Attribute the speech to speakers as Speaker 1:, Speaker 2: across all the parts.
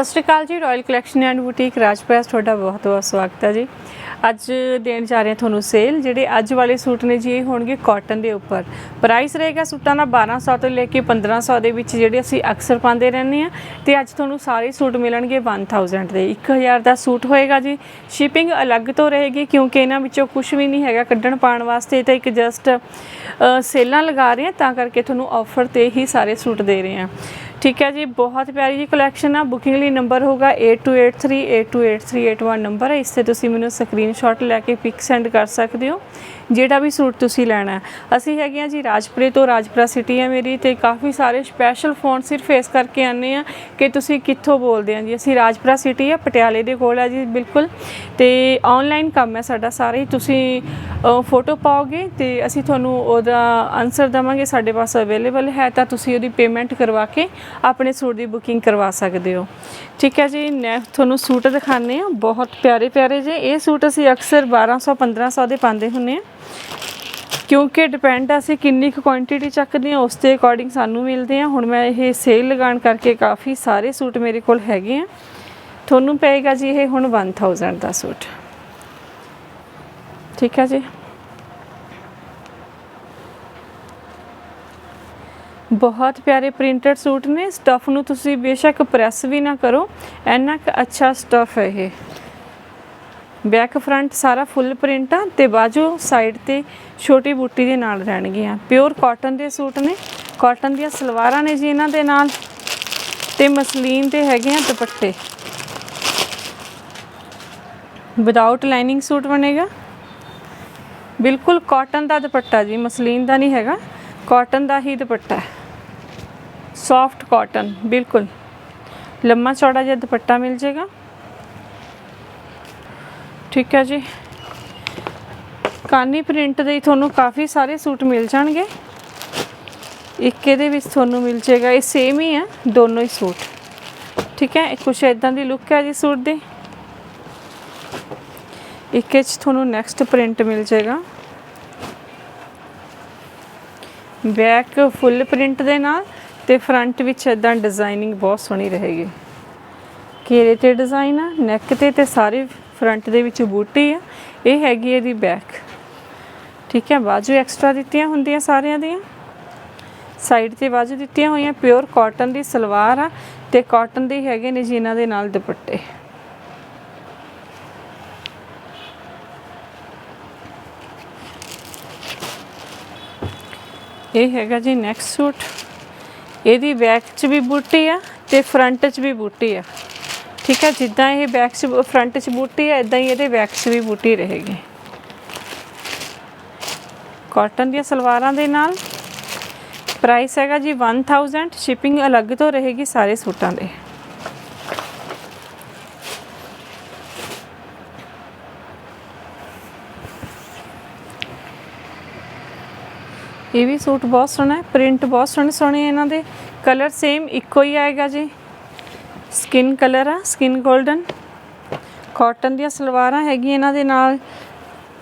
Speaker 1: ਸਤਿ ਸ਼੍ਰੀ ਅਕਾਲ ਜੀ ਰਾਇਲ ਕਲੈਕਸ਼ਨ ਐਂਡ ਬੁਟੀਕ ਰਾਜਪ੍ਰੈਸ ਤੁਹਾਡਾ ਬਹੁਤ ਬਹੁਤ ਸਵਾਗਤ ਹੈ ਜੀ। ਅੱਜ ਦੇਣ ਜਾ ਰਹੇ ਹਾਂ ਤੁਹਾਨੂੰ ਸੇਲ ਜਿਹੜੇ ਅੱਜ ਵਾਲੇ ਸੂਟ ਨੇ ਜੀ, ਇਹ ਹੋਣਗੇ ਕਾਟਨ ਦੇ ਉੱਪਰ। ਪ੍ਰਾਈਸ ਰਹੇਗਾ ਸੂਟਾਂ ਦਾ 1200 ਤੋਂ ਲੈ ਕੇ 1500 ਦੇ ਵਿੱਚ, ਜਿਹੜੇ ਅਸੀਂ ਅਕਸਰ ਪਾਉਂਦੇ ਰਹਿੰਦੇ ਆ ਤੇ ਅੱਜ ਤੁਹਾਨੂੰ ਸਾਰੇ ਸੂਟ ਮਿਲਣਗੇ 1000 ਦੇ। 1000 ਦਾ ਸੂਟ ਹੋਏਗਾ ਜੀ। ਸ਼ਿਪਿੰਗ ਅਲੱਗ ਤੋਂ ਰਹੇਗੀ, ਕਿਉਂਕਿ ਇਹਨਾਂ ਵਿੱਚੋਂ ਕੁਝ ਵੀ ਨਹੀਂ ਹੈਗਾ ਕੱਢਣ ਪਾਉਣ ਵਾਸਤੇ। ਤਾਂ ਇੱਕ ਜਸਟ ਸੇਲਾਂ ਲਗਾ ਰਹੇ ਆ ਤਾਂ ਕਰਕੇ ਤੁਹਾਨੂੰ ਆਫਰ ਤੇ ਹੀ ਸਾਰੇ ਸੂਟ ਦੇ ਰਹੇ ਆ ਠੀਕ ਹੈ ਜੀ, ਬਹੁਤ ਪਿਆਰੀ ਜੀ ਕਲੈਕਸ਼ਨ ਆ। ਬੁਕਿੰਗ ਲਈ ਨੰਬਰ ਹੋਗਾ 8283828381 ਨੰਬਰ ਹੈ ਇਸ ਤੇ ਤੁਸੀਂ ਮੈਨੂੰ ਸਕਰੀਨਸ਼ਾਟ ਲੈ ਕੇ ਪਿਕ ਸੈਂਡ ਕਰ ਸਕਦੇ ਹੋ। ਜਿਹੜਾ ਵੀ ਸੂਟ ਤੁਸੀਂ ਲੈਣਾ ਹੈ। ਅਸੀਂ ਹੈਗੇ ਆ ਜੀ ਰਾਜਪੁਰੇ ਤੋਂ, ਰਾਜਪੁਰਾ ਸਿਟੀ ਹੈ ਮੇਰੀ ਤੇ ਕਾਫੀ ਸਾਰੇ ਸਪੈਸ਼ਲ ਫੋਨ ਸਿਰਫ ਇਸ ਕਰਕੇ ਆਨੇ ਆ ਕਿ ਤੁਸੀਂ ਕਿੱਥੋਂ ਬੋਲਦੇ ਆ ਜੀ। ਅਸੀਂ ਰਾਜਪੁਰਾ ਸਿਟੀ ਆ, ਪਟਿਆਲੇ ਦੇ ਕੋਲ ਹੈ ਜੀ, ਬਿਲਕੁਲ। ਤੇ ਆਨਲਾਈਨ ਕੰਮ ਹੈ ਸਾਡਾ ਸਾਰੇ ਹੀ। ਤੁਸੀਂ ਫੋਟੋ ਪਾਓਗੇ ਤੇ ਅਸੀਂ ਤੁਹਾਨੂੰ ਉਹਦਾ ਆਨਸਰ ਦਵਾਂਗੇ। ਸਾਡੇ ਪਾਸ ਅਵੇਲੇਬਲ ਹੈ ਤਾਂ ਤੁਸੀਂ ਉਹਦੀ ਪੇਮੈਂਟ ਕਰਵਾ ਕੇ ਆਪਣੇ ਸੂਟ ਦੀ ਬੁਕਿੰਗ ਕਰਵਾ ਸਕਦੇ ਹੋ। ਠੀਕ ਹੈ ਜੀ ਨੈਕਸਟ ਤੁਹਾਨੂੰ ਸੂਟ ਦਿਖਾਣੇ ਆ ਬਹੁਤ ਪਿਆਰੇ ਪਿਆਰੇ ਜੇ। ਇਹ ਸੂਟ ਅਸੀਂ ਅਕਸਰ 1200 1500 ਦੇ ਪਾਉਂਦੇ ਹੁੰਨੇ ਆ ਕਿਉਂਕਿ ਡਿਪੈਂਡ ਅਸੀਂ ਕਿੰਨੀ ਕੁ ਕੁਆਂਟੀਟੀ ਚੱਕਦੇ ਆ ਉਸ ਦੇ ਅਕੋਰਡਿੰਗ ਸਾਨੂੰ ਮਿਲਦੇ ਆ। ਹੁਣ ਮੈਂ ਇਹ ਸੇਲ ਲਗਾਉਣ ਕਰਕੇ ਕਾਫੀ ਸਾਰੇ ਸੂਟ ਮੇਰੇ ਕੋਲ ਹੈਗੇ ਆ। ਤੁਹਾਨੂੰ ਪਏਗਾ ਜੀ ਇਹ ਹੁਣ 1000 ਦਾ ਸੂਟ। ਠੀਕ ਹੈ ਜੀ। ਬਹੁਤ ਪਿਆਰੇ ਪ੍ਰਿੰਟਡ ਸੂਟ ਨੇ। ਸਟਫ ਨੂੰ ਤੁਸੀਂ ਬੇਸ਼ੱਕ ਪ੍ਰੈਸ ਵੀ ਨਾ ਕਰੋ। ਇੰਨਾ ਕੁ ਅੱਛਾ ਸਟਫ ਹੈ ਇਹ। ਬੈਕ ਫਰੰਟ ਸਾਰਾ ਫੁੱਲ ਪ੍ਰਿੰਟ ਆ ਤੇ ਬਾਜੂ ਸਾਈਡ ਤੇ ਛੋਟੀ ਬੂਟੀ ਦੇ ਨਾਲ ਰਹਿਣਗੀਆਂ। ਪਿਓਰ ਕਾਟਨ ਦੇ ਸੂਟ ਨੇ। ਕਾਟਨ ਦੀਆਂ ਸਲਵਾਰਾਂ ਨੇ ਜੀ ਇਹਨਾਂ ਦੇ ਨਾਲ। ਤੇ ਮਸਲੀਨ ਤੇ ਹੈਗੇ ਆ ਦੁਪੱਟੇ। ਵਿਦਆਊਟ ਲਾਈਨਿੰਗ ਸੂਟ ਬਣੇਗਾ। ਬਿਲਕੁਲ ਕਾਟਨ ਦਾ ਦੁਪੱਟਾ ਜੀ, ਮਸਲੀਨ ਦਾ ਨਹੀਂ ਹੈਗਾ। ਕਾਟਨ ਦਾ ਹੀ ਦੁਪੱਟਾ। ਹੈ ਸੌਫਟ ਕਾਟਨ, ਬਿਲਕੁਲ। ਲੰਮਾ ਚੌੜਾ ਜਿਹਾ ਦੁਪੱਟਾ ਮਿਲ ਜਾਏਗਾ। ਠੀਕ ਹੈ ਜੀ। ਕਾਨੀ ਪ੍ਰਿੰਟ ਦੇ ਤੁਹਾਨੂੰ ਕਾਫੀ ਸਾਰੇ ਸੂਟ ਮਿਲ ਜਾਣਗੇ। ਇੱਕ ਇਹਦੇ ਵਿੱਚ ਤੁਹਾਨੂੰ ਮਿਲ ਜਾਏਗਾ, ਇਹ ਸੇਮ ਹੀ ਹੈ, ਦੋਨੋਂ ਹੀ ਸੂਟ। ਠੀਕ ਹੈ, ਕੁਛ ਇਦਾਂ ਦੀ ਲੁੱਕ ਹੈ ਜੀ ਸੂਟ ਦੀ। ਇੱਕ ਇਹ 'ਚ ਤੁਹਾਨੂੰ ਨੈਕਸਟ ਪ੍ਰਿੰਟ ਮਿਲ ਜਾਏਗਾ। ਬੈਕ ਫੁੱਲ ਪ੍ਰਿੰਟ ਦੇ ਨਾਲ। ਤੇ ਫਰੰਟ ਵਿੱਚ ਇਦਾਂ ਡਿਜ਼ਾਈਨਿੰਗ ਬਹੁਤ ਸੋਹਣੀ ਰਹੇਗੀ। ਘੇਰੇ ਤੇ ਡਿਜ਼ਾਈਨ ਆ ਨੈਕ ਤੇ ਤੇ ਸਾਰੇ ਫਰੰਟ ਦੇ ਵਿੱਚ ਬੂਟੀ ਆ, ਇਹ ਹੈਗੀ ਇਹਦੀ ਬੈਕ ਠੀਕ ਹੈ ਬਾਜੂ ਐਕਸਟਰਾ ਦਿੱਤੀਆਂ ਹੁੰਦੀਆਂ ਸਾਰਿਆਂ ਦੀਆਂ। ਸਾਈਡ ਤੇ ਬਾਜੂ ਦਿੱਤੀਆਂ ਹੋਈਆਂ ਪਿਓਰ ਕਾਟਨ ਦੀ ਸਲਵਾਰ ਆ ਤੇ ਕਾਟਨ ਦੇ ਹੈਗੇ ਨੇ ਜੀ ਇਹਨਾਂ ਦੇ ਨਾਲ ਦੁਪੱਟੇ। ਇਹ ਹੈਗਾ ਜੀ ਨੈਕਸਟ ਸੂਟ ਇਹਦੀ ਬੈਕ 'ਚ ਵੀ ਬੂਟੀ ਆ ਤੇ ਫਰੰਟ 'ਚ ਵੀ ਬੂਟੀ ਆ। ਠੀਕ ਆ? ਜਿੱਦਾਂ ਇਹ ਬੈਕ 'ਚ ਫਰੰਟ 'ਚ ਬੂਟੀ ਆ ਇਦਾਂ ਹੀ ਇਹਦੇ ਬੈਕ 'ਚ ਵੀ ਬੂਟੀ ਰਹੇਗੀ। ਕਾਟਨ ਦੀਆਂ ਸਲਵਾਰਾਂ ਦੇ ਨਾਲ ਪ੍ਰਾਈਸ ਹੈਗਾ ਜੀ 1000 ਸ਼ਿਪਿੰਗ ਅਲੱਗ ਤੋਂ ਰਹੇਗੀ ਸਾਰੇ ਸੂਟਾਂ ਦੇ। ਇਹ ਵੀ ਸੂਟ ਬਹੁਤ ਸੋਹਣਾ ਹੈ, ਪ੍ਰਿੰਟ ਬਹੁਤ ਸੋਹਣੇ ਸੋਹਣੇ ਇਹਨਾਂ ਦੇ। ਕਲਰ ਸੇਮ ਇੱਕੋ ਹੀ ਆਏਗਾ ਜੀ। ਸਕਿਨ ਕਲਰ ਆ ਸਕਿਨ 골ਡਨ ਕਾਟਨ ਦੀਆਂ ਸਲਵਾਰਾਂ ਹੈਗੀਆਂ ਇਹਨਾਂ ਦੇ ਨਾਲ।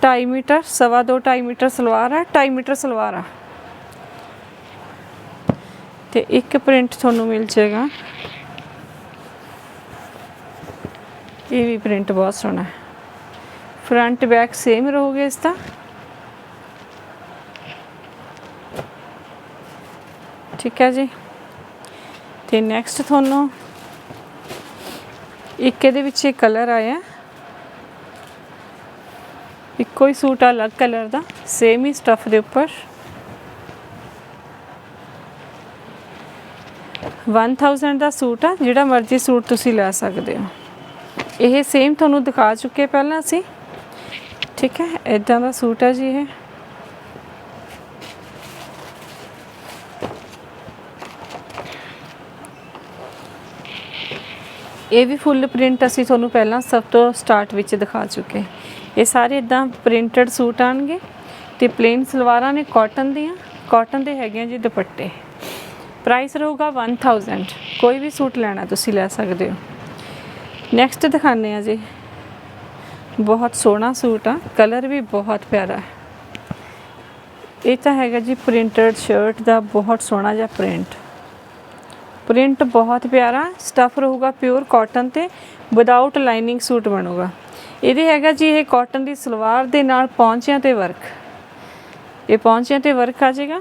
Speaker 1: 2.5 ਮੀਟਰ, ਸਵਾ ਦੋ 2.5 ਮੀਟਰ ਸਲਵਾਰ ਆ 2.5 ਮੀਟਰ ਸਲਵਾਰ ਆ। ਤੇ ਇੱਕ ਪ੍ਰਿੰਟ ਤੁਹਾਨੂੰ ਮਿਲ ਜਾਏਗਾ। ਇਹ ਵੀ ਪ੍ਰਿੰਟ ਬਹੁਤ ਸੋਹਣਾ ਹੈ। ਫਰੰਟ ਬੈਕ ਸੇਮ ਰਹੂਗੇ ਇਸ ਦਾ। ਠੀਕ ਹੈ ਜੀ। ਤੇ ਨੈਕਸਟ ਤੁਹਾਨੂੰ ਇੱਕ ਇਹਦੇ ਵਿੱਚ ਇਹ ਕਲਰ ਆਇਆ। ਇੱਕੋ ਹੀ ਸੂਟ ਆ ਅਲੱਗ ਕਲਰ ਦਾ ਸੇਮ ਹੀ ਸਟਫ ਦੇ ਉੱਪਰ। 1000 ਦਾ ਸੂਟ ਆ, ਜਿਹੜਾ ਮਰਜ਼ੀ ਸੂਟ ਤੁਸੀਂ ਲੈ ਸਕਦੇ ਹੋ। ਇਹ ਸੇਮ ਤੁਹਾਨੂੰ ਦਿਖਾ ਚੁੱਕੇ ਪਹਿਲਾਂ ਅਸੀਂ। ਠੀਕ ਹੈ ਇਦਾਂ ਦਾ ਸੂਟ ਹੈ ਜੀ ਇਹ। ਇਹ ਵੀ ਫੁੱਲ ਪ੍ਰਿੰਟ ਅਸੀਂ ਤੁਹਾਨੂੰ ਪਹਿਲਾਂ ਸਭ ਤੋਂ ਸਟਾਰਟ ਵਿੱਚ ਦਿਖਾ ਚੁੱਕੇ ਇਹ ਸਾਰੇ ਇਦਾਂ ਪ੍ਰਿੰਟਡ ਸੂਟ ਆਣਗੇ ਤੇ ਪਲੇਨ ਸਲਵਾਰਾਂ ਨੇ ਕਾਟਨ ਦੀਆਂ। ਕਾਟਨ ਦੇ ਹੈਗੇ ਆ ਜੀ ਦੁਪੱਟੇ। ਪ੍ਰਾਈਸ ਰਹੂਗਾ 1000 ਕੋਈ ਵੀ ਸੂਟ ਲੈਣਾ ਤੁਸੀਂ ਲੈ ਸਕਦੇ ਹੋ। ਨੈਕਸਟ ਦਿਖਾਣੇ ਆ ਜੀ। ਬਹੁਤ ਸੋਹਣਾ ਸੂਟ ਆ। ਕਲਰ ਵੀ ਬਹੁਤ ਪਿਆਰਾ ਹੈ। ਇਹ ਤਾਂ ਹੈਗਾ ਜੀ ਪ੍ਰਿੰਟਡ ਸ਼ਰਟ ਦਾ ਬਹੁਤ ਸੋਹਣਾ ਜਿਹਾ ਪ੍ਰਿੰਟ ਪ੍ਰਿੰਟ ਬਹੁਤ ਪਿਆਰਾ ਸਟਫ ਰਹੂਗਾ ਪਿਓਰ ਕਾਟਨ ਤੇ ਵਿਦਆਊਟ ਲਾਈਨਿੰਗ ਸੂਟ ਬਣੂਗਾ। ਇਹਦੇ ਹੈਗਾ ਜੀ ਇਹ ਕਾਟਨ ਦੀ ਸਲਵਾਰ ਦੇ ਨਾਲ ਪੌਂਚਿਆਂ ਤੇ ਵਰਕ ਇਹ ਪੌਂਚਿਆਂ ਤੇ ਵਰਕ ਆ ਜਾਏਗਾ।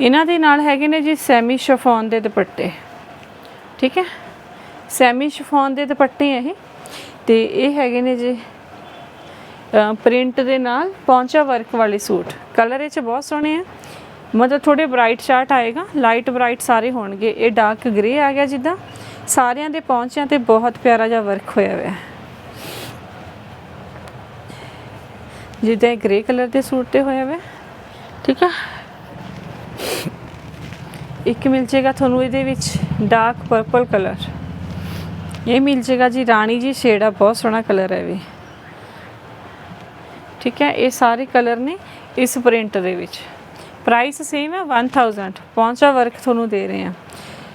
Speaker 1: ਇਹਨਾਂ ਦੇ ਨਾਲ ਹੈਗੇ ਨੇ ਜੀ ਸੈਮੀ ਸ਼ਫੋਨ ਦੇ ਦੁਪੱਟੇ। ਠੀਕ ਹੈ? ਸੈਮੀ ਸ਼ਫੋਨ ਦੇ ਦੁਪੱਟੇ ਆ ਇਹ। ਤੇ ਇਹ ਹੈਗੇ ਨੇ ਜੀ ਪ੍ਰਿੰਟ ਦੇ ਨਾਲ ਪੌਂਚਾ ਵਰਕ ਵਾਲੇ ਸੂਟ। ਕਲਰ ਇਹ ਚ ਬਹੁਤ ਸੋਹਣੇ ਆ। ਮਤਲਬ ਥੋੜੇ ਬ੍ਰਾਈਟ ਸ਼ਾਟ ਆਏਗਾ ਲਾਈਟ ਬ੍ਰਾਈਟ ਸਾਰੇ ਹੋਣਗੇ। ਇਹ ਡਾਰਕ ਗ੍ਰੇ ਆ ਗਿਆ ਜਿੱਦਾਂ। ਸਾਰਿਆਂ ਦੇ ਪਹੁੰਚਿਆਂ ਤੇ ਬਹੁਤ ਪਿਆਰਾ ਜਿਹਾ ਵਰਕ ਹੋਇਆ ਹੋਇਆ। ਹੈ ਜਿੱਦਾਂ ਗ੍ਰੇ ਕਲਰ ਦੇ ਸੂਟ ਤੇ ਹੋਇਆ ਹੋਇਆ। ਠੀਕ ਆ? ਇੱਕ ਮਿਲ ਜੇਗਾ ਤੁਹਾਨੂੰ ਇਹਦੇ ਵਿੱਚ ਡਾਰਕ ਪਰਪਲ ਕਲਰ ਇਹ ਮਿਲ ਜੇਗਾ ਜੀ ਰਾਣੀ ਜੀ ਸ਼ੇਡ ਆ, ਬਹੁਤ ਸੋਹਣਾ ਕਲਰ ਹੈ ਵੀ। ਠੀਕ ਹੈ, ਇਹ ਸਾਰੇ ਕਲਰ ਨੇ ਇਸ ਪ੍ਰਿੰਟ ਦੇ ਵਿੱਚ। ਪ੍ਰਾਈਸ ਸੇਮ ਹੈ 1000 ਪਹੁੰਚਾ ਵਰਕ ਤੁਹਾਨੂੰ ਦੇ ਰਹੇ ਹਾਂ।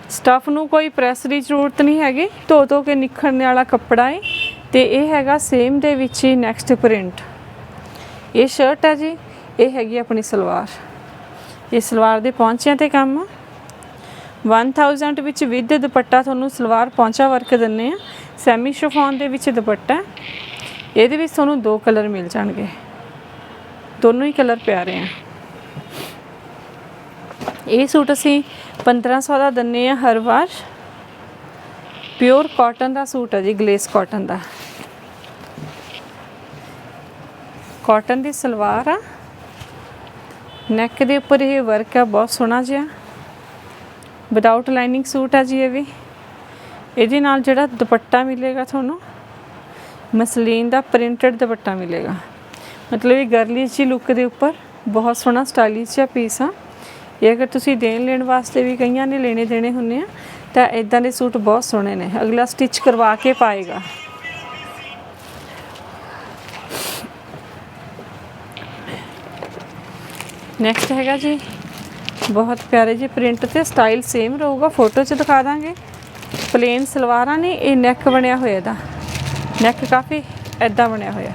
Speaker 1: ਸਟਫ ਨੂੰ ਕੋਈ ਪ੍ਰੈਸ ਦੀ ਜ਼ਰੂਰਤ ਨਹੀਂ ਹੈਗੀ। ਧੋ ਧੋ ਕੇ ਨਿਖਰਨ ਵਾਲਾ ਕੱਪੜਾ ਹੈ ਤੇ ਇਹ ਹੈਗਾ ਸੇਮ ਦੇ ਵਿੱਚ ਹੀ ਨੈਕਸਟ ਪ੍ਰਿੰਟ ਇਹ ਸ਼ਰਟ ਹੈ ਜੀ। ਇਹ ਹੈਗੀ ਆਪਣੀ ਸਲਵਾਰ। ਇਹ ਸਲਵਾਰ ਦੇ ਪਹੁੰਚਿਆਂ ਤੇ ਕੰਮ ਆ। 1000 ਵਿੱਚ ਵਿਦ ਦੁਪੱਟਾ ਤੁਹਾਨੂੰ ਸਲਵਾਰ ਪਹੁੰਚਾ ਵਰਕ ਦਿੰਨੇ ਆ। ਸੈਮੀ ਸ਼ਿਫੋਨ ਦੇ ਵਿੱਚ ਦੁਪੱਟਾ। ਇਹਦੇ ਵਿੱਚ ਤੁਹਾਨੂੰ ਦੋ ਕਲਰ ਮਿਲ ਜਾਣਗੇ। ਦੋਨੋਂ ਹੀ ਕਲਰ ਪਿਆਰੇ ਆ। ਇਹ ਸੂਟ ਅਸੀਂ 1500 ਦਾ ਦਿੰਨੇ ਆ ਹਰ ਵਾਰ। ਪਿਓਰ ਕਾਟਨ ਦਾ ਸੂਟ ਹੈ ਜੀ ਗਲੇਸ ਕਾਟਨ ਦਾ। ਕਾਟਨ ਦੀ ਸਲਵਾਰ ਆ। ਨੈਕ ਦੇ ਉੱਪਰ ਇਹ ਵਰਕ ਆ, ਬਹੁਤ ਸੋਹਣਾ ਜਿਹਾ। ਵਿਦਆਊਟ ਲਾਈਨਿੰਗ ਸੂਟ ਆ ਜੀ ਇਹ ਵੀ। ਇਹਦੇ ਨਾਲ ਜਿਹੜਾ ਦੁਪੱਟਾ ਮਿਲੇਗਾ ਤੁਹਾਨੂੰ, ਮਸਲੀਨ ਦਾ ਪ੍ਰਿੰਟਡ ਦੁਪੱਟਾ ਮਿਲੇਗਾ। ਮਤਲਬ ਇਹ ਗਰਲੀ ਜੀ ਲੁੱਕ ਦੇ ਉੱਪਰ, ਬਹੁਤ ਸੋਹਣਾ ਸਟਾਈਲਿਸ਼ ਜਿਹਾ ਪੀਸ ਆ। ਇਹ ਅਗਰ ਤੁਸੀਂ ਦੇਣ ਲੈਣ ਵਾਸਤੇ ਵੀ ਕਈਆਂ ਨੇ ਲੈਣੇ ਦੇਣੇ ਹੁੰਨੇ ਆ, ਤਾਂ ਇਦਾਂ ਦੇ ਸੂਟ ਬਹੁਤ ਸੋਹਣੇ ਨੇ। ਅਗਲਾ ਸਟਿਚ ਕਰਵਾ ਕੇ ਪਾਏਗਾ। ਨੈਕਸਟ ਹੈਗਾ ਜੀ, ਬਹੁਤ ਪਿਆਰੇ ਜੀ ਪ੍ਰਿੰਟ ਤੇ ਸਟਾਈਲ ਸੇਮ ਰਹੂਗਾ। ਫੋਟੋ 'ਚ ਦਿਖਾ ਦਾਂਗੇ। ਪਲੇਨ ਸਲਵਾਰਾਂ ਨੇ, ਇਹ ਨੈਕ ਬਣਿਆ ਹੋਇਆ ਇਹਦਾ। ਨੈਕ ਕਾਫੀ ਐਦਾਂ ਬਣਿਆ ਹੋਇਆ।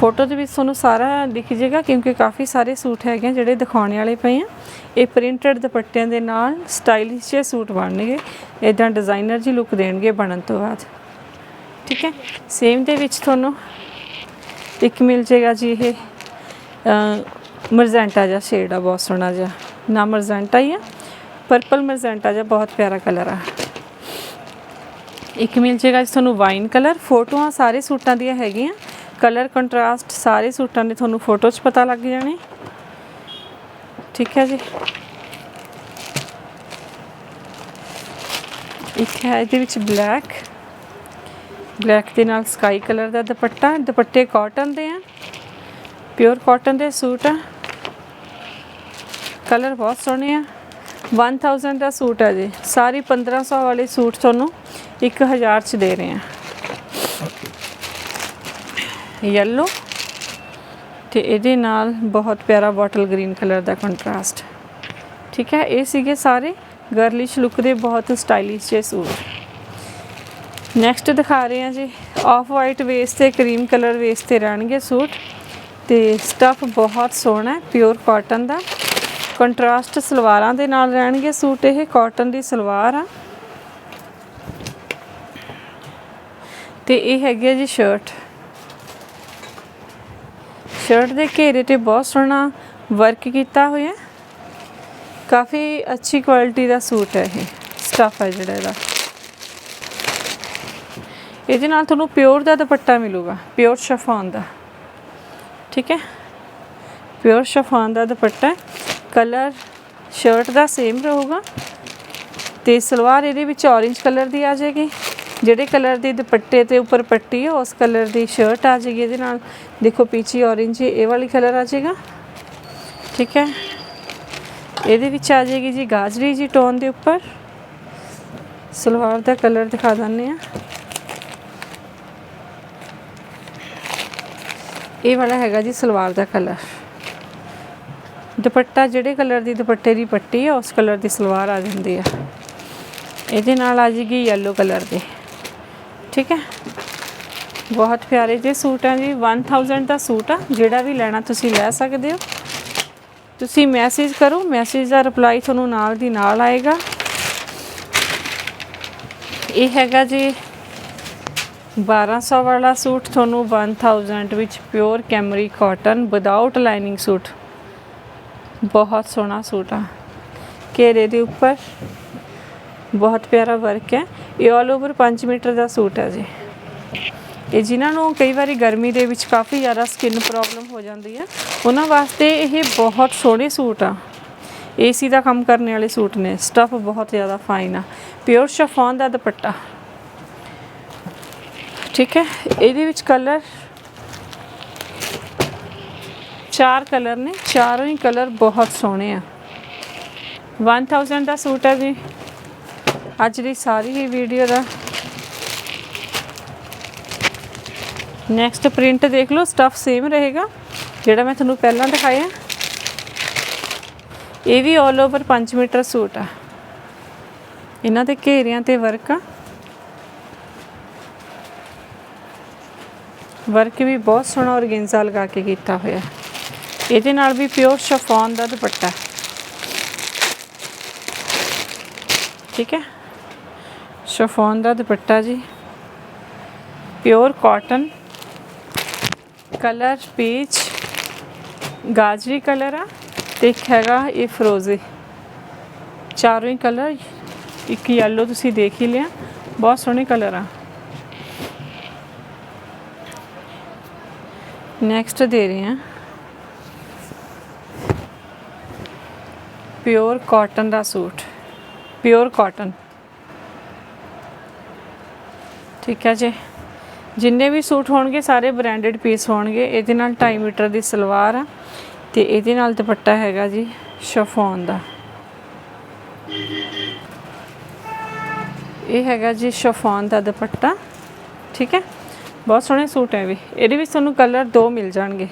Speaker 1: ਫੋਟੋ ਦੇ ਵਿੱਚ ਤੁਹਾਨੂੰ ਸਾਰਾ ਦਿਖ ਜਾਏਗਾ, ਕਿਉਂਕਿ ਕਾਫੀ ਸਾਰੇ ਸੂਟ ਹੈਗੇ ਆ ਜਿਹੜੇ ਦਿਖਾਉਣ ਵਾਲੇ ਪਏ ਆ। ਇਹ ਪ੍ਰਿੰਟਡ ਦੁਪੱਟਿਆਂ ਦੇ ਨਾਲ ਸਟਾਈਲਿਸ਼ ਜਿਹੇ ਸੂਟ ਬਣਨਗੇ ਇਦਾਂ ਡਿਜ਼ਾਈਨਰ ਜੀ ਲੁੱਕ ਦੇਣਗੇ ਬਣਨ ਤੋਂ ਬਾਅਦ। ਠੀਕ ਹੈ? ਸੇਮ ਦੇ ਵਿੱਚ ਤੁਹਾਨੂੰ ਇੱਕ ਮਿਲ ਜਾਏਗਾ ਜੀ ਇਹ ਮਰਜ਼ੈਂਟਾ ਜਿਹਾ ਸ਼ੇਡ ਆ, ਬਹੁਤ ਸੋਹਣਾ ਜਿਹਾ। ਨਾ ਮਰਜ਼ੈਂਟਾ ਹੀ ਆ ਪਰਪਲ ਮਰਜ਼ੈਂਟਾ ਜਿਹਾ ਬਹੁਤ ਪਿਆਰਾ ਕਲਰ ਆ। ਇੱਕ ਮਿਲ ਜਾਏਗਾ ਜੀ ਤੁਹਾਨੂੰ ਵਾਈਨ ਕਲਰ ਫੋਟੋਆਂ ਸਾਰੇ ਸੂਟਾਂ ਦੀਆਂ ਹੈਗੀਆਂ। ਕਲਰ ਕੰਟਰਾਸਟ ਸਾਰੇ ਸੂਟਾਂ ਦੇ ਤੁਹਾਨੂੰ ਫੋਟੋ 'ਚ ਪਤਾ ਲੱਗ ਜਾਣੇ। ਠੀਕ ਹੈ ਜੀ। ਇੱਕ ਹੈ ਇਹਦੇ ਵਿੱਚ ਬਲੈਕ ਬਲੈਕ ਦੇ ਨਾਲ ਸਕਾਈ ਕਲਰ ਦਾ ਦੁਪੱਟਾ। ਦੁਪੱਟੇ ਕਾਟਨ ਦੇ ਆ। ਪਿਓਰ ਕਾਟਨ ਦੇ ਸੂਟ ਆ। ਕਲਰ ਬਹੁਤ ਸੋਹਣੇ ਆ। 1000 ਦਾ ਸੂਟ ਆ ਜੀ। ਸਾਰੀ 1500 ਵਾਲੇ ਸੂਟ ਤੁਹਾਨੂੰ 1000 ਚ ਦੇ ਰਹੇ ਆ। ਯੈਲੋ ਤੇ ਇਹਦੇ ਨਾਲ ਬਹੁਤ ਪਿਆਰਾ ਬੋਟਲ ਗ੍ਰੀਨ ਕਲਰ ਦਾ ਕੰਟਰਾਸਟ। ਠੀਕ ਹੈ, ਇਹ ਸੀਗੇ ਸਾਰੇ ਗਰਲਿਸ਼ ਲੁੱਕ ਦੇ ਬਹੁਤ ਸਟਾਈਲਿਸ਼ ਜਿਹੇ ਸੂਟ। ਨੈਕਸਟ ਦਿਖਾ ਰਹੇ ਹਾਂ ਜੀ ਆਫ ਵਾਈਟ ਵੇਸ ਤੇ ਕਰੀਮ ਕਲਰ ਵੇਸ ਤੇ ਰਹਿਣਗੇ ਸੂਟ। ਤੇ ਸਟਫ ਬਹੁਤ ਸੋਹਣਾ ਪਿਓਰ ਕਾਟਨ ਦਾ। ਕੰਟਰਾਸਟ ਸਲਵਾਰਾਂ ਦੇ ਨਾਲ ਰਹਿਣਗੇ ਸੂਟ ਇਹ ਕਾਟਨ ਦੀ ਸਲਵਾਰ ਆ। ਤੇ ਇਹ ਹੈਗੀ ਹੈ ਜੀ ਸ਼ਰਟ ਸ਼ਰਟ ਦੇ ਘੇਰੇ ਤੇ ਬਹੁਤ ਸੋਹਣਾ ਵਰਕ ਕੀਤਾ ਹੋਇਆ ਹੈ। ਕਾਫੀ ਅੱਛੀ ਕੁਆਲਿਟੀ ਦਾ ਸੂਟ ਹੈ ਇਹ ਸਟਫ ਹੈ ਜਿਹੜਾ ਇਹਦਾ। ਇਹਦੇ ਨਾਲ ਤੁਹਾਨੂੰ ਪਿਓਰ ਦਾ ਦੁਪੱਟਾ ਮਿਲੂਗਾ ਪਿਓਰ ਸ਼ਫਾਨ ਦਾ। ਠੀਕ ਹੈ? ਪਿਓਰ ਸ਼ਫਾਨ ਦਾ ਦੁਪੱਟਾ ਕਲਰ ਸ਼ਰਟ ਦਾ ਸੇਮ ਰਹੂਗਾ ਤੇ ਸਲਵਾਰ ਇਹਦੇ ਵਿੱਚ orange ਕਲਰ ਦੀ ਆ ਜਾਏਗੀ। ਜਿਹੜੇ ਕਲਰ ਦੀ ਦੁਪੱਟੇ ਤੇ ਉੱਪਰ ਪੱਟੀ ਹੈ ਉਸ ਕਲਰ ਦੀ ਸ਼ਰਟ ਆ ਜਾਏਗੀ ਇਹਦੇ ਨਾਲ। ਦੇਖੋ, ਪੀਚੀ orange, ਇਹ ਵਾਲੀ ਕਲਰ ਆ ਜਾਏਗਾ। ਠੀਕ ਹੈ? ਇਹਦੇ ਵਿੱਚ ਆ ਜਾਏਗੀ ਜੀ ਗਾਜਰੀ ਜੀ ਟੋਨ ਦੇ ਉੱਪਰ। ਸਲਵਾਰ ਦਾ ਕਲਰ ਦਿਖਾ ਦਿੰਦੇ ਆ ਇਹ ਵਾਲਾ ਹੈਗਾ ਜੀ ਸਲਵਾਰ ਦਾ ਕਲਰ। ਦੁਪੱਟਾ, ਜਿਹੜੇ ਕਲਰ ਦੀ ਦੁਪੱਟੇ ਦੀ ਪੱਟੀ ਹੈ ਉਸ ਕਲਰ ਦੀ ਸਲਵਾਰ ਆ ਜਾਂਦੀ ਆ। ਇਹਦੇ ਨਾਲ ਆ ਜੇਗੀ ਯੈਲੋ ਕਲਰ ਦੀ। ਠੀਕ ਹੈ? ਬਹੁਤ ਪਿਆਰੇ ਜੇ ਸੂਟ ਆ ਜੀ। 1000 ਦਾ ਸੂਟ ਆ, ਜਿਹੜਾ ਵੀ ਲੈਣਾ ਤੁਸੀਂ ਲੈ ਸਕਦੇ ਹੋ। ਤੁਸੀਂ ਮੈਸੇਜ ਕਰੋ ਮੈਸੇਜ ਦਾ ਰਿਪਲਾਈ ਤੁਹਾਨੂੰ ਨਾਲ ਦੀ ਨਾਲ ਆਏਗਾ। ਇਹ ਹੈਗਾ ਜੀ 1200 ਵਾਲਾ ਸੂਟ, ਤੁਹਾਨੂੰ 1000 ਵਿੱਚ pure cambric cotton without lining suit. ਬਹੁਤ ਸੋਹਣਾ ਸੂਟ ਆ। ਘੇਰੇ ਦੇ ਉੱਪਰ ਬਹੁਤ ਪਿਆਰਾ ਵਰਕ ਹੈ। ਇਹ ਆਲ ਓਵਰ 5 ਮੀਟਰ ਦਾ ਸੂਟ ਹੈ ਜੀ। ਇਹ ਜਿਨ੍ਹਾਂ ਨੂੰ ਕਈ ਵਾਰੀ ਗਰਮੀ ਦੇ ਵਿੱਚ ਕਾਫੀ ਜ਼ਿਆਦਾ ਸਕਿਨ ਪ੍ਰੋਬਲਮ ਹੋ ਜਾਂਦੀ ਹੈ, ਉਹਨਾਂ ਵਾਸਤੇ ਇਹ ਬਹੁਤ ਸੋਹਣੇ ਸੂਟ ਆ। ਏਸੀ ਦਾ ਕੰਮ ਕਰਨ ਵਾਲੇ ਸੂਟ ਨੇ ਸਟਫ ਬਹੁਤ ਜ਼ਿਆਦਾ ਫਾਈਨ ਆ। ਪਿਓਰ ਸ਼ਫੋਨ ਦਾ ਦੁਪੱਟਾ। ਠੀਕ ਹੈ, ਇਹਦੇ ਵਿੱਚ ਕਲਰ ਚਾਰ ਕਲਰ ਨੇ, ਚਾਰੋਂ ਹੀ ਕਲਰ ਬਹੁਤ ਸੋਹਣੇ ਆ। 1000 ਦਾ ਸੂਟ ਹੈ ਜੀ। ਅੱਜ ਦੀ ਸਾਰੀ ਹੀ ਵੀਡੀਓ ਦਾ। ਨੈਕਸਟ ਪ੍ਰਿੰਟ ਦੇਖ ਲਓ ਸਟਫ ਸੇਮ ਰਹੇਗਾ, ਜਿਹੜਾ ਮੈਂ ਤੁਹਾਨੂੰ ਪਹਿਲਾਂ ਦਿਖਾਇਆ। ਇਹ ਵੀ 올 ਓਵਰ 5 ਮੀਟਰ ਸੂਟ ਆ। ਇਹਨਾਂ ਦੇ ਘੇਰਿਆਂ ਤੇ ਵਰਕ ਆ। ਵਰਕ ਵੀ ਬਹੁਤ ਸੋਹਣਾ ਔਰਗੈਂਜ਼ਾ ਲਗਾ ਕੇ ਕੀਤਾ ਹੋਇਆ। ਇਹਦੇ ਨਾਲ ਵੀ ਪਿਓਰ ਸ਼ਫੋਨ ਦਾ ਦੁਪੱਟਾ। ਠੀਕ ਹੈ? ਸ਼ਫੋਨ ਦਾ ਦੁਪੱਟਾ ਜੀ। ਪਿਓਰ ਕਾਟਨ ਕਲਰ ਪੀਚ ਗਾਜਰੀ ਕਲਰ ਆ ਤੇ ਇੱਕ ਹੈਗਾ ਇਹ ਫਰੋਜ਼ੇ ਚਾਰੋਂ ਹੀ ਕਲਰ ਇੱਕ ਯੈਲੋ ਤੁਸੀਂ ਦੇਖ ਹੀ ਲਿਆ। ਬਹੁਤ ਸੋਹਣੇ ਕਲਰ ਆ। ਨੈਕਸਟ ਦੇ ਰਹੇ ਹਾਂ। ਪਿਓਰ ਕਾਟਨ ਦਾ ਸੂਟ। ਪਿਓਰ ਕਾਟਨ ਠੀਕ ਹੈ ਜੀ। ਜਿੰਨੇ ਵੀ ਸੂਟ ਹੋਣਗੇ, ਸਾਰੇ ਬ੍ਰਾਂਡਡ ਪੀਸ ਹੋਣਗੇ। ਇਹਦੇ ਨਾਲ 2.5 ਮੀਟਰ ਦੀ ਸਲਵਾਰ ਆ ਤੇ ਇਹਦੇ ਨਾਲ ਦੁਪੱਟਾ ਹੈਗਾ ਜੀ ਸ਼ਫੋਨ ਦਾ। ਇਹ ਹੈਗਾ ਜੀ ਸ਼ਫੋਨ ਦਾ ਦੁਪੱਟਾ, ਠੀਕ ਹੈ। ਬਹੁਤ ਸੋਹਣੇ ਸੂਟ ਹੈ ਵੀ। ਇਹਦੇ ਵਿੱਚ ਤੁਹਾਨੂੰ ਕਲਰ ਦੋ ਮਿਲ ਜਾਣਗੇ।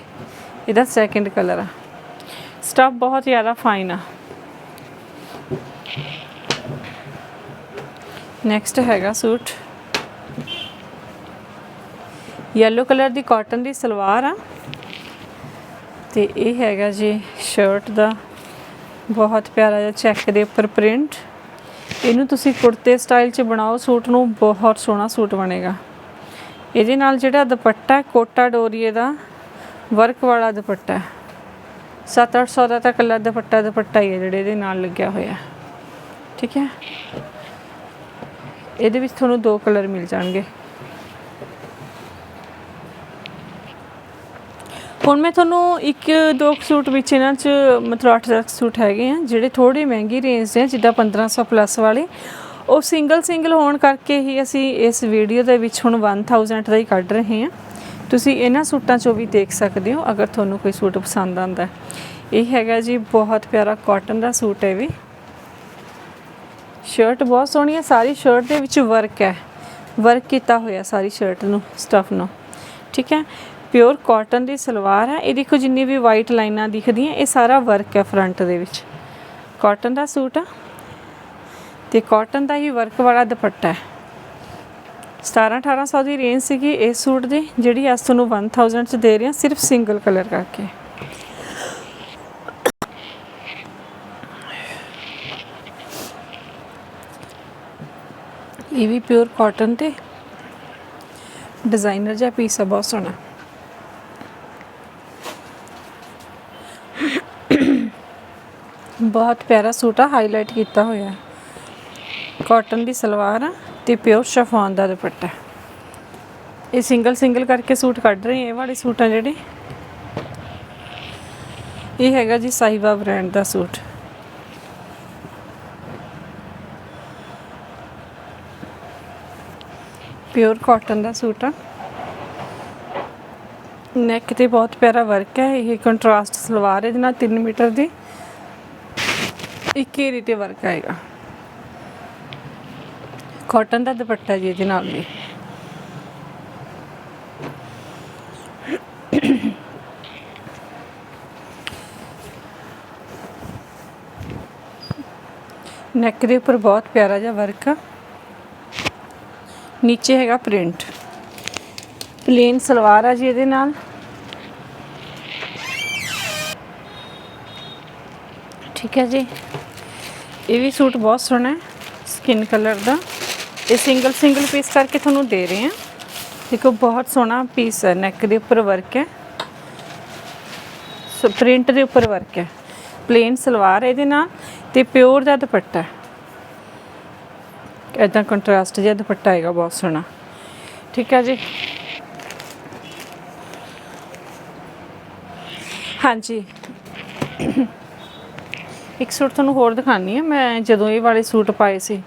Speaker 1: ਇਹਦਾ ਸੈਕਿੰਡ ਕਲਰ ਆ। ਸਟਫ ਬਹੁਤ ਜ਼ਿਆਦਾ ਫਾਈਨ ਆ। ਨੈਕਸਟ ਹੈਗਾ ਸੂਟ। ਯੈਲੋ ਕਲਰ ਦੀ ਕਾਟਨ ਦੀ ਸਲਵਾਰ ਆ। ਤੇ ਇਹ ਹੈਗਾ ਜੀ ਸ਼ਰਟ ਦਾ। ਬਹੁਤ ਪਿਆਰਾ ਜਿਹਾ ਚੈੱਕ ਦੇ ਉੱਪਰ ਪ੍ਰਿੰਟ ਇਹਨੂੰ ਤੁਸੀਂ ਕੁੜਤੇ ਸਟਾਈਲ 'ਚ ਬਣਾਓ, ਸੂਟ ਨੂੰ ਬਹੁਤ ਸੋਹਣਾ ਸੂਟ ਬਣੇਗਾ। ਇਹਦੇ ਨਾਲ ਜਿਹੜਾ ਦੁਪੱਟਾ ਕੋਟਾ ਡੋਰੀਏ ਦਾ ਵਰਕ ਵਾਲਾ ਦੁਪੱਟਾ 7-800 ਦਾ ਤਾਂ ਕੱਲਾ ਦੁਪੱਟਾ ਦੁਪੱਟਾ ਹੀ ਹੈ ਜਿਹੜੇ ਇਹਦੇ ਨਾਲ ਲੱਗਿਆ ਹੋਇਆ। ਠੀਕ ਹੈ? ਇਹਦੇ ਵਿੱਚ ਤੁਹਾਨੂੰ ਦੋ ਕਲਰ ਮਿਲ ਜਾਣਗੇ। ਹੁਣ ਮੈਂ ਤੁਹਾਨੂੰ ਇੱਕ, ਦੋ ਸੂਟ ਵਿੱਚ ਇਹਨਾਂ 'ਚ ਮਤਲਬ 8-10 ਸੂਟ ਹੈਗੇ ਆ, ਜਿਹੜੇ ਥੋੜੀ ਮਹਿੰਗੀ ਰੇਂਜ ਦੇ ਆ, ਜਿੱਦਾਂ 1500 ਪਲੱਸ ਵਾਲੇ। ਉਹ ਸਿੰਗਲ ਸਿੰਗਲ ਹੋਣ ਕਰਕੇ ਹੀ ਅਸੀਂ ਇਸ ਵੀਡੀਓ ਦੇ ਵਿੱਚ ਹੁਣ 1000 ਦਾ ਹੀ ਕੱਢ ਰਹੇ ਹਾਂ ਤੁਸੀਂ ਇਹਨਾਂ ਸੂਟਾਂ 'ਚੋਂ ਵੀ ਦੇਖ ਸਕਦੇ ਹੋ, ਅਗਰ ਤੁਹਾਨੂੰ ਕੋਈ ਸੂਟ ਪਸੰਦ ਆਂਦਾ ਇਹ ਹੈਗਾ ਜੀ ਬਹੁਤ ਪਿਆਰਾ ਕਾਟਨ ਦਾ ਸੂਟ ਹੈ ਵੀ। ਸ਼ਰਟ ਬਹੁਤ ਸੋਹਣੀ ਹੈ ਸਾਰੀ ਸ਼ਰਟ ਦੇ ਵਿੱਚ ਵਰਕ ਹੈ। ਵਰਕ ਕੀਤਾ ਹੋਇਆ ਸਾਰੀ ਸ਼ਰਟ ਨੂੰ ਸਟਫ ਨੂੰ। ਠੀਕ ਹੈ? ਪਿਓਰ ਕਾਟਨ ਦੀ ਸਲਵਾਰ ਹੈ। ਇਹ ਦੇਖੋ ਜਿੰਨੀ ਵੀ ਵਾਈਟ ਲਾਈਨਾਂ ਦਿਖਦੀਆਂ, ਇਹ ਸਾਰਾ ਵਰਕ ਹੈ ਫਰੰਟ ਦੇ ਵਿੱਚ। ਕਾਟਨ ਦਾ ਸੂਟ ਆ। ਤੇ ਕਾਟਨ ਦਾ ਹੀ ਵਰਕ ਵਾਲਾ ਦੁਪੱਟਾ ਹੈ। 17 1800 ਦੀ ਰੇਂਜ ਸੀਗੀ ਇਸ ਸੂਟ ਦੀ, ਜਿਹੜੀ ਅੱਜ ਤੁਹਾਨੂੰ 1000 ਚ ਦੇ ਰਹੇ ਸਿਰਫ ਸਿੰਗਲ ਕਲਰ ਕਰਕੇ। ਇਹ ਵੀ ਪਿਓਰ ਕਾਟਨ ਤੇ। ਡਿਜ਼ਾਈਨਰ ਜਿਹਾ ਪੀਸ ਆ, ਬਹੁਤ ਸੋਹਣਾ। ਬਹੁਤ ਪਿਆਰਾ ਸੂਟ ਆ ਹਾਈਲਾਈਟ ਕੀਤਾ ਹੋਇਆ ਹੈ। ਕਾਟਨ ਦੀ ਸਲਵਾਰ ਆ ਤੇ ਪਿਓਰ ਸ਼ਫਾਨ ਦਾ ਦੁਪੱਟਾ ਇਹ ਸਿੰਗਲ ਸਿੰਗਲ ਕਰਕੇ ਸੂਟ ਕੱਢ ਰਹੇ ਇਹ ਵਾਲੇ ਸੂਟ ਆ ਜਿਹੜੇ। ਇਹ ਹੈਗਾ ਜੀ ਸਾਈਵਾ ਬ੍ਰਾਂਡ ਦਾ ਸੂਟ। ਪਿਓਰ ਕਾਟਨ ਦਾ ਸੂਟ ਆ। ਨੈਕ ਤੇ ਬਹੁਤ ਪਿਆਰਾ ਵਰਕ ਹੈ, ਇਹ ਕੰਟਰਾਸਟ ਸਲਵਾਰ ਇਹਦੇ ਨਾਲ 3 ਮੀਟਰ ਦੀ। ਇੱਕ ਏਰੀ ਤੇ ਵਰਕ ਆਏਗਾ। ਕਾਟਨ ਦਾ ਦੁਪੱਟਾ ਜੀ ਇਹਦੇ ਨਾਲ ਵੀ। ਨੈਕ ਦੇ ਉੱਪਰ ਬਹੁਤ ਪਿਆਰਾ ਜਿਹਾ ਵਰਕ ਆ। ਨੀਚੇ ਹੈਗਾ ਪ੍ਰਿੰਟ ਪਲੇਨ ਸਲਵਾਰ ਆ ਜੀ ਇਹਦੇ ਨਾਲ। ਠੀਕ ਹੈ ਜੀ। ਇਹ ਵੀ ਸੂਟ ਬਹੁਤ ਸੋਹਣਾ ਹੈ ਸਕਿਨ ਕਲਰ ਦਾ। ਇਹ ਸਿੰਗਲ ਸਿੰਗਲ ਪੀਸ ਕਰਕੇ ਤੁਹਾਨੂੰ ਦੇ ਰਹੇ ਹਾਂ। ਦੇਖੋ, ਬਹੁਤ ਸੋਹਣਾ ਪੀਸ ਹੈ ਨੈਕ ਦੇ ਉੱਪਰ ਵਰਕ ਹੈ। ਸੋ ਪ੍ਰਿੰਟ ਦੇ ਉੱਪਰ ਵਰਕ ਹੈ। ਪਲੇਨ ਸਲਵਾਰ ਇਹਦੇ ਨਾਲ ਤੇ ਪਿਓਰ ਦਾ ਦੁਪੱਟਾ ਹੈ। ਇਦਾਂ ਕੰਟਰਾਸਟ ਜਿਹਾ ਦੁਪੱਟਾ ਆਏਗਾ, ਬਹੁਤ ਸੋਹਣਾ। ਠੀਕ ਹੈ ਜੀ? ਹਾਂਜੀ। ਇੱਕ ਸੂਟ ਤੁਹਾਨੂੰ ਹੋਰ ਦਿਖਾਣੀ ਹੈ। ਮੈਂ ਜਦੋਂ ਇਹ ਵਾਲੇ ਸੂਟ ਪਾਏ ਸੀ,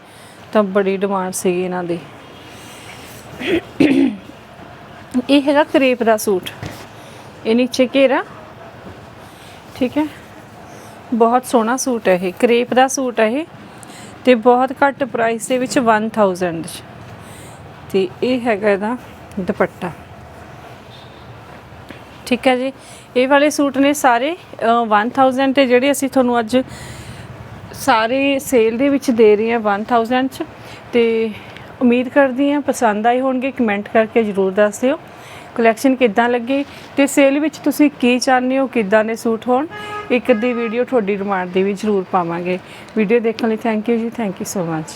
Speaker 1: ਤਾਂ ਬੜੀ ਡਿਮਾਂਡ ਸੀਗੀ ਇਹਨਾਂ ਦੀ। ਇਹ ਹੈਗਾ ਕਰੇਪ ਦਾ ਸੂਟ। ਇਹ ਨੀਚੇ ਘੇਰਾ। ਠੀਕ ਹੈ? ਬਹੁਤ ਸੋਹਣਾ ਸੂਟ ਹੈ ਇਹ। ਕਰੇਪ ਦਾ ਸੂਟ ਹੈ ਇਹ। ਤੇ ਬਹੁਤ ਘੱਟ ਪ੍ਰਾਈਸ ਦੇ ਵਿੱਚ 1000 ਚ। ਤੇ ਇਹ ਹੈਗਾ ਇਹਦਾ ਦੁਪੱਟਾ। ਠੀਕ ਹੈ ਜੀ। ਇਹ ਵਾਲੇ ਸੂਟ ਨੇ ਸਾਰੇ ਅ, 1000 ਤੇ ਜਿਹੜੇ ਅਸੀਂ ਤੁਹਾਨੂੰ ਅੱਜ ਸਾਰੇ ਸੇਲ ਦੇ ਵਿੱਚ ਦੇ ਰਹੇ ਹਾਂ 1000 ਚ। ਤੇ ਉਮੀਦ ਕਰਦੀ ਹਾਂ ਪਸੰਦ ਆਏ ਹੋਣਗੇ ਕਮੈਂਟ ਕਰਕੇ ਜਰੂਰ ਦੱਸ ਦਿਓ। ਕਲੈਕਸ਼ਨ ਕਿੱਦਾਂ ਲੱਗੀ ਤੇ ਸੇਲ ਵਿੱਚ ਤੁਸੀਂ ਕੀ ਚਾਹੁੰਦੇ ਹੋ ਕਿੱਦਾਂ ਦੇ ਸੂਟ ਹੋਣ ਇੱਕ ਅੱਧੀ ਵੀਡੀਓ ਤੁਹਾਡੀ ਡਿਮਾਂਡ ਦੀ ਵੀ ਜਰੂਰ ਪਾਵਾਂਗੇ। ਵੀਡੀਓ ਦੇਖਣ ਲਈ ਥੈਂਕ ਯੂ ਜੀ ਥੈਂਕ ਯੂ ਸੋ ਮਚ